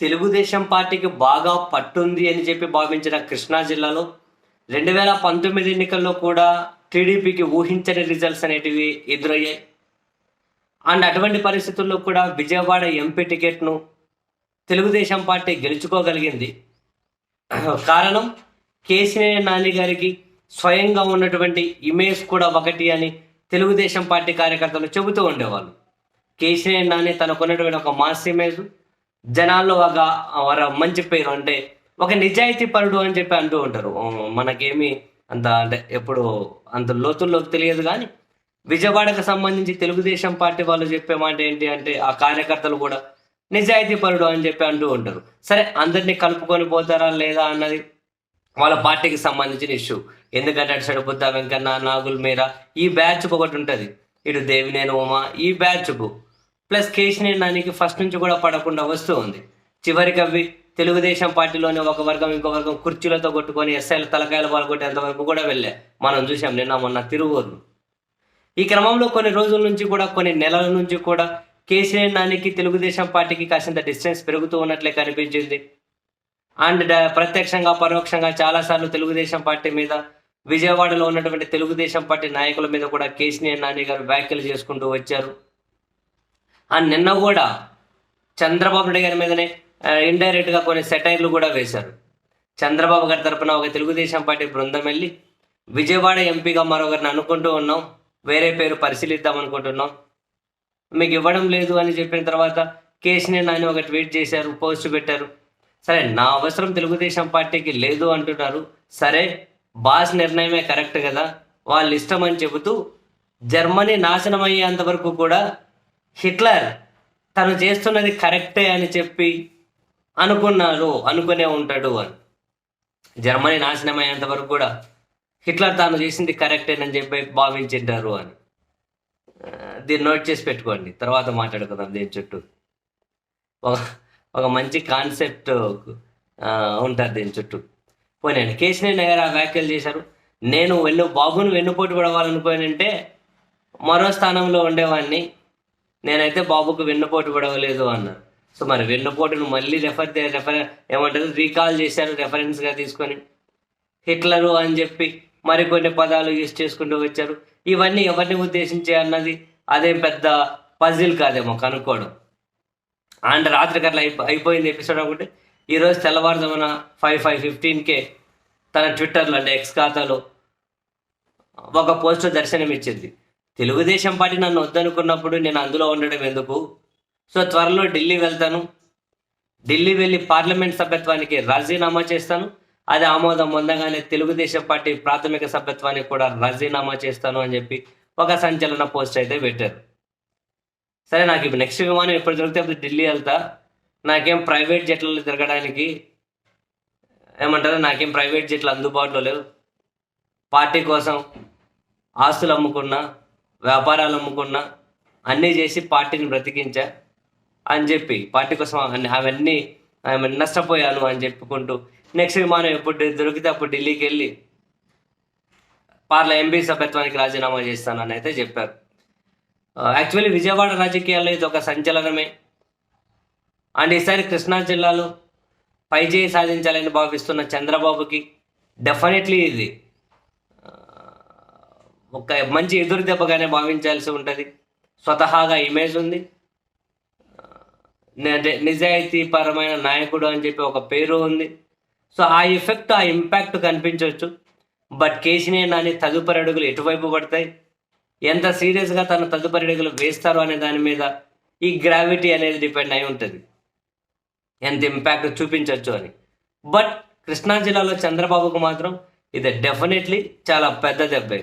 తెలుగుదేశం పార్టీకి బాగా పట్టుంది అని చెప్పి భావించిన కృష్ణా జిల్లాలో రెండు వేల పంతొమ్మిది ఎన్నికల్లో కూడా టీడీపీకి ఊహించని రిజల్ట్స్ అనేటివి ఎదురయ్యాయి. అండ్ అటువంటి పరిస్థితుల్లో కూడా విజయవాడ ఎంపీ టికెట్ను తెలుగుదేశం పార్టీ గెలుచుకోగలిగింది. కారణం కేసీఆర్ నాని గారికి స్వయంగా ఉన్నటువంటి ఇమేజ్ కూడా ఒకటి అని తెలుగుదేశం పార్టీ కార్యకర్తలు చెబుతూ ఉండేవాళ్ళు. కేసీఆర్ నాని తనకున్నటువంటి ఒక మాస్ ఇమేజ్ జనాల్లో ఒక వారు మంచి పేరు అంటే ఒక నిజాయితీ పరుడు అని చెప్పి అంటూ ఉంటారు. మనకేమి అంత అంటే ఎప్పుడు అంత లోతుల్లోకి తెలియదు కానీ విజయవాడకు సంబంధించి తెలుగుదేశం పార్టీ వాళ్ళు చెప్పే మాట ఏంటి అంటే ఆ కార్యకర్తలు కూడా నిజాయితీ పరుడు అని చెప్పి అంటూ ఉంటారు. సరే అందరినీ కలుపుకొని పోతారా లేదా అన్నది వాళ్ళ పార్టీకి సంబంధించిన ఇష్యూ. ఎందుకంటే అటు సైడ్ వెంకన్న నాగుల్ మీరా ఈ బ్యాచ్కు ఒకటి ఉంటుంది. ఇటు దేవినేని ఉమా ఈ బ్యాచ్కు ప్లస్ కేశినేని నానికి ఫస్ట్ నుంచి కూడా పడకుండా వస్తూ ఉంది. చివరికి అవి తెలుగుదేశం పార్టీలోనే ఒక వర్గం ఇంకో వర్గం కుర్చీలతో కొట్టుకొని ఎస్ఐల తలకాయలు పాల్గొట్టేంత వరకు కూడా వెళ్ళే మనం చూసాం నిన్న మొన్న తిరువూరు. ఈ క్రమంలో కొన్ని రోజుల నుంచి కూడా కొన్ని నెలల నుంచి కూడా కేసీఆర్ నానికి తెలుగుదేశం పార్టీకి కాసింత డిస్టెన్స్ పెరుగుతూ ఉన్నట్లే కనిపించింది. అండ్ ప్రత్యక్షంగా పరోక్షంగా చాలాసార్లు తెలుగుదేశం పార్టీ మీద విజయవాడలో ఉన్నటువంటి తెలుగుదేశం పార్టీ నాయకుల మీద కూడా కేసీఆర్ నాని గారు వ్యాఖ్యలు చేసుకుంటూ వచ్చారు. అండ్ నిన్న కూడా చంద్రబాబు నాయుడు గారి మీదనే ఇండైరెక్ట్గా కొన్ని సెటైర్లు కూడా వేశారు. చంద్రబాబు గారి తరపున ఒక తెలుగుదేశం పార్టీ బృందం వెళ్ళి విజయవాడ ఎంపీగా మరొకరిని అనుకుంటూ ఉన్నాం వేరే పేరు పరిశీలిద్దాం అనుకుంటున్నాం. మీకు ఇవ్వడం లేదు అని చెప్పిన తర్వాత కేసీని నాని ఒక ట్వీట్ చేశారు పోస్ట్ పెట్టారు. సరే నా అవసరం తెలుగుదేశం పార్టీకి లేదు అంటున్నారు. సరే బాస్ నిర్ణయమే కరెక్ట్ కదా? వాళ్ళ ఇష్టం అని చెబుతూ జర్మనీ నాశనం అయ్యేంత వరకు కూడా హిట్లర్ తను చేస్తున్నది కరెక్టే అని చెప్పి అనుకున్నారు అనుకునే ఉంటాడు అని జర్మనీ నాశనమయ్యేంత వరకు కూడా హిట్లర్ తాను చేసింది కరెక్టేనని చెప్పి భావించింటారు అని దీన్ని నోట్ చేసి పెట్టుకోండి తర్వాత మాట్లాడుకుందాం దీని చుట్టూ. ఒక ఒక మంచి కాన్సెప్ట్ ఉంటుంది దీని చుట్టూ. పోయినండి కేసీఆర్ నగర్ ఆ వ్యాఖ్యలు చేశారు. నేను వెన్ను బాబును వెన్నుపోటు పడవాలనుకోనంటే మరో స్థానంలో ఉండేవాడిని. నేనైతే బాబుకు వెన్నుపోటు పడవలేదు అన్నారు సో మరి వెన్నుపోటును మళ్ళీ రెఫర్ రెఫర్ ఏమంటారు? రీకాల్ చేశారు రెఫరెన్స్గా తీసుకొని. హిట్లరు అని చెప్పి మరికొన్ని పదాలు యూజ్ చేసుకుంటూ వచ్చారు. ఇవన్నీ ఎవరిని ఉద్దేశించి అన్నది? అదేం పెద్ద పజిల్ కాదేమో కనుక్కోవడం. అండ్ రాత్రికి అట్లా అయిపో అయిపోయింది ఎపిసోడ్ అనుకుంటే ఈరోజు తెల్లవారుజామున ఫైవ్ ఫైవ్ ఫిఫ్టీన్కే తన ట్విట్టర్లో అంటే ఎక్స్ ఖాతాలో ఒక పోస్ట్ దర్శనమిచ్చింది. తెలుగుదేశం పార్టీ నన్ను వద్దనుకున్నప్పుడు నేను అందులో ఉండడం ఎందుకు? సో త్వరలో ఢిల్లీ వెళ్తాను. ఢిల్లీ వెళ్ళి పార్లమెంట్ సభ్యత్వానికి రాజీనామా చేస్తాను. అది ఆమోదం పొందగానే తెలుగుదేశం పార్టీ ప్రాథమిక సభ్యత్వానికి కూడా రాజీనామా చేస్తాను అని చెప్పి ఒక సంచలన పోస్ట్ అయితే పెట్టారు. సరే నాకు ఇప్పుడు నెక్స్ట్ విమానం ఎప్పుడు దొరికితే అప్పుడు ఢిల్లీ వెళ్తా. నాకేం ప్రైవేట్ జట్లలో తిరగడానికి ఏమంటారు? నాకేం ప్రైవేట్ జట్లు అందుబాటులో లేవు. పార్టీ కోసం ఆస్తులు అమ్ముకున్నా వ్యాపారాలు అమ్ముకున్నా అన్నీ చేసి పార్టీని బ్రతికించా అని చెప్పి పార్టీ కోసం అవన్నీ ఆమె నష్టపోయాను అని చెప్పుకుంటూ నెక్స్ట్ విమానం ఎప్పుడు దొరికితే అప్పుడు ఢిల్లీకి వెళ్ళి పార్ల ఎంపీ సభ్యత్వానికి రాజీనామా చేస్తానని అయితే చెప్పారు. యాక్చువల్లీ విజయవాడ రాజకీయాల్లో ఇది ఒక సంచలనమే. అండ్ ఈసారి కృష్ణా జిల్లాలో పైచేయి సాధించాలని భావిస్తున్న చంద్రబాబుకి డెఫినెట్లీ ఇది ఒక మంచి ఎదురు దెబ్బగానే భావించాల్సి ఉంటుంది. స్వతహాగా ఇమేజ్ ఉంది. నిజాయితీపరమైన నిజాయితీ పరమైన నాయకుడు అని చెప్పి ఒక పేరు ఉంది. సో ఆ ఎఫెక్ట్ ఆ ఇంపాక్ట్ కనిపించవచ్చు బట్ కేసీనే నాని తదుపరి అడుగులు ఎటువైపు పడతాయి? ఎంత సీరియస్గా తన తదుపరి అడుగులు వేస్తారు అనే దాని మీద ఈ గ్రావిటీ అనేది డిపెండ్ అయి ఉంటుంది. ఎంత ఇంపాక్ట్ చూపించవచ్చు అని. బట్ కృష్ణా జిల్లాలో చంద్రబాబుకు మాత్రం ఇది డెఫినెట్లీ చాలా పెద్ద దెబ్బే.